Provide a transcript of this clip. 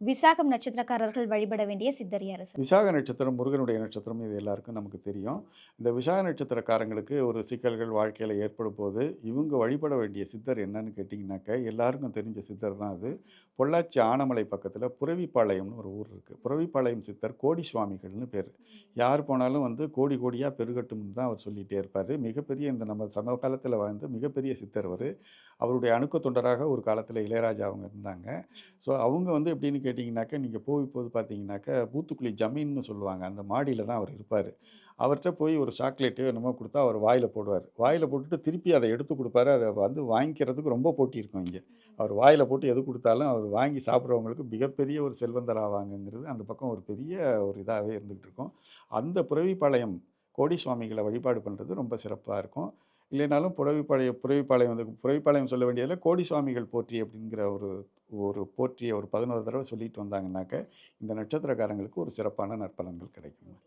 விசாகம் நட்சத்திரக்காரர்கள் வழிபட வேண்டிய சித்தர் யாரு விசாக நட்சத்திரம் முருகனுடைய நட்சத்திரம் இது எல்லாருக்கும் நமக்கு தெரியும். இந்த விசாக நட்சத்திரக்காரங்களுக்கு ஒரு சிக்கல்கள் வாழ்க்கையில் ஏற்படும் போது இவங்க வழிபட வேண்டிய சித்தர் என்னன்னு கேட்டிங்கனாக்க எல்லாருக்கும் தெரிஞ்ச சித்தர் தான் அது. பொள்ளாச்சி ஆனமலை பக்கத்தில் புறவிப்பாளையம்னு ஒரு ஊர் இருக்குது புறவிப்பாளையம் சித்தர் கோடி சுவாமிகள்னு பேர். யார் போனாலும் வந்து கோடி கோடியாக பெருகட்டும்னு தான் அவர் சொல்லிகிட்டே இருப்பார். மிகப்பெரிய இந்த நம்ம சமகாலத்தில் வாழ்ந்த மிகப்பெரிய சித்தர் அவர். அவருடைய அணுக்க தொண்டராக ஒரு காலத்தில் இளையராஜா அவங்க இருந்தாங்க. ஸோ அவங்க வந்து எப்படின்னு கேட்டிங்கனாக்கா நீங்கள் போய் போது பார்த்தீங்கன்னாக்கா பூத்துக்குழி ஜமீன்னு சொல்லுவாங்க. அந்த மாடியில் தான் அவர் இருப்பார். அவர்கிட்ட போய் ஒரு சாக்லேட்டு என்னமோ கொடுத்தா அவர் வாயில் போடுவார். வாயில் போட்டுட்டு திருப்பி அதை எடுத்து கொடுப்பாரு. அதை வந்து வாங்கிக்கிறதுக்கு ரொம்ப போட்டி இருக்கும் இங்கே. அவர் வாயில் போட்டு எது கொடுத்தாலும் அவர் வாங்கி சாப்பிட்றவங்களுக்கு மிகப்பெரிய ஒரு செல்வந்தர் ஆவாங்கங்கிறது அந்த பக்கம் ஒரு பெரிய ஒரு இதாகவே இருந்துகிட்டு இருக்கும். அந்த புறவிப்பாளையம் கோடி சுவாமிகளை வழிபாடு பண்ணுறது ரொம்ப சிறப்பாக இருக்கும். இல்லைனாலும் புறவிப்பாளையம் புறவிப்பாளையம் வந்து புறவிப்பாளையம் சொல்ல வேண்டியதில் கோடி சுவாமிகள் போற்றி அப்படிங்கிற ஒரு ஒரு போற்றியை ஒரு பதினோரு தடவை சொல்லிட்டு வந்தாங்கன்னாக்க இந்த நட்சத்திரக்காரங்களுக்கு ஒரு சிறப்பான நற்பலன்கள் கிடைக்கும்